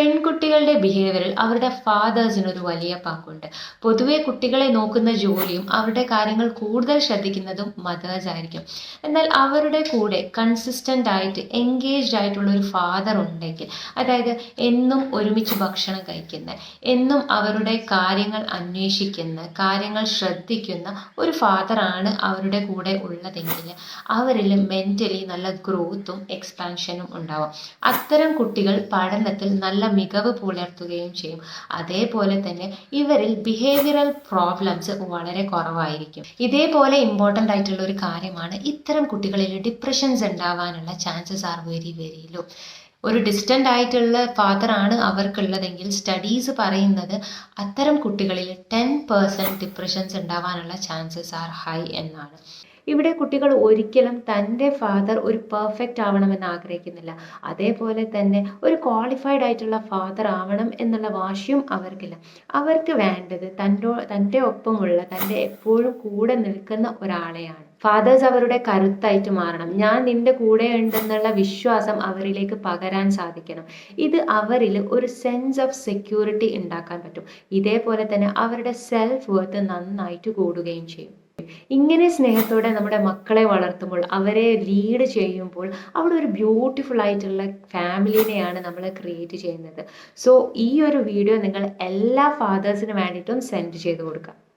പെൺകുട്ടികളുടെ ബിഹേവിയറിൽ അവരുടെ ഫാദേഴ്സിന് ഒരു വലിയ പങ്കുണ്ട്. പൊതുവെ കുട്ടികളെ നോക്കുന്ന ജോലിയും അവരുടെ കാര്യങ്ങൾ കൂടുതൽ ശ്രദ്ധിക്കുന്നതും മദേഴ്സ് ആയിരിക്കും. എന്നാൽ അവരുടെ കൂടെ കൺസിസ്റ്റന്റ് ആയിട്ട് എൻഗേജ്ഡ് ആയിട്ടുള്ള ഒരു ഫാദർ ഉണ്ടെങ്കിൽ അതായത് എന്നും ഒരുമിച്ച് ഭക്ഷണം കഴിക്കുന്ന എന്നും അവരുടെ കാര്യങ്ങൾ അന്വേഷിക്കുന്ന കാര്യങ്ങൾ ശ്രദ്ധിക്കുന്ന ഒരു ഫാദറാണ് അവരുടെ കൂടെ ഉള്ളതെങ്കിൽ അവരിൽ മെന്റലി നല്ല ഗ്രോത്തും എക്സ്പാൻഷനും ഉണ്ടാവും. അത്തരം കുട്ടികൾ പഠനത്തിൽ നല്ല മികവ് പുലർത്തുകയും ചെയ്യും. അതേപോലെ തന്നെ ഇവരിൽ ബിഹേവിയറൽ പ്രോബ്ലംസ് വളരെ കുറവായിരിക്കും. ഇതേപോലെ ഇമ്പോർട്ടന്റ് ആയിട്ടുള്ള ഒരു കാര്യമാണ് ഇത്തരം കുട്ടികളിൽ ഡിപ്രഷൻസ് ഉണ്ടാവാനുള്ള chances are very very low ഒരു ഡിസ്റ്റന്റ് ആയിട്ടുള്ള ഫാദറാണ് അവർക്കുള്ളതെങ്കിൽ സ്റ്റഡീസ് പറയുന്നത് അത്തരം കുട്ടികളിൽ ടെൻ പേഴ്സന്റ് ഡിപ്രഷൻസ് ഉണ്ടാവാനുള്ള ചാൻസസ് ആർ ഹൈ എന്നാണ്. ഇവിടെ കുട്ടികൾ ഒരിക്കലും തന്റെ ഫാദർ ഒരു പെർഫെക്റ്റ് ആവണമെന്ന് ആഗ്രഹിക്കുന്നില്ല. അതേപോലെ തന്നെ ഒരു ക്വാളിഫൈഡ് ആയിട്ടുള്ള ഫാദർ ആവണം എന്നുള്ള വാശിയും അവർക്കില്ല. അവർക്ക് വേണ്ടത് തന്റെ തന്റെ ഒപ്പമുള്ള തന്റെ എപ്പോഴും കൂടെ നിൽക്കുന്ന ഒരാളെയാണ്. ഫാദേഴ്സ് അവരുടെ കരുത്തായിട്ട് മാറണം. ഞാൻ നിന്റെ കൂടെ ഉണ്ടെന്നുള്ള വിശ്വാസം അവരിലേക്ക് പകരാൻ സാധിക്കണം. ഇത് അവരിൽ ഒരു സെൻസ് ഓഫ് സെക്യൂരിറ്റി ഉണ്ടാക്കാൻ പറ്റും. ഇതേപോലെ തന്നെ അവരുടെ സെൽഫ് വർത്ത് നന്നായിട്ട് കൂടുകയും ചെയ്യും. ഇങ്ങനെ സ്നേഹത്തോടെ നമ്മുടെ മക്കളെ വളർത്തുമ്പോൾ അവരെ ലീഡ് ചെയ്യുമ്പോൾ അവിടെ ഒരു ബ്യൂട്ടിഫുൾ ആയിട്ടുള്ള ഫാമിലിനെയാണ് നമ്മൾ ക്രിയേറ്റ് ചെയ്യുന്നത്. സോ ഈ ഒരു വീഡിയോ നിങ്ങൾ എല്ലാ ഫാദേഴ്സിന് വേണ്ടിയിട്ടും സെൻഡ് ചെയ്ത് കൊടുക്കുക.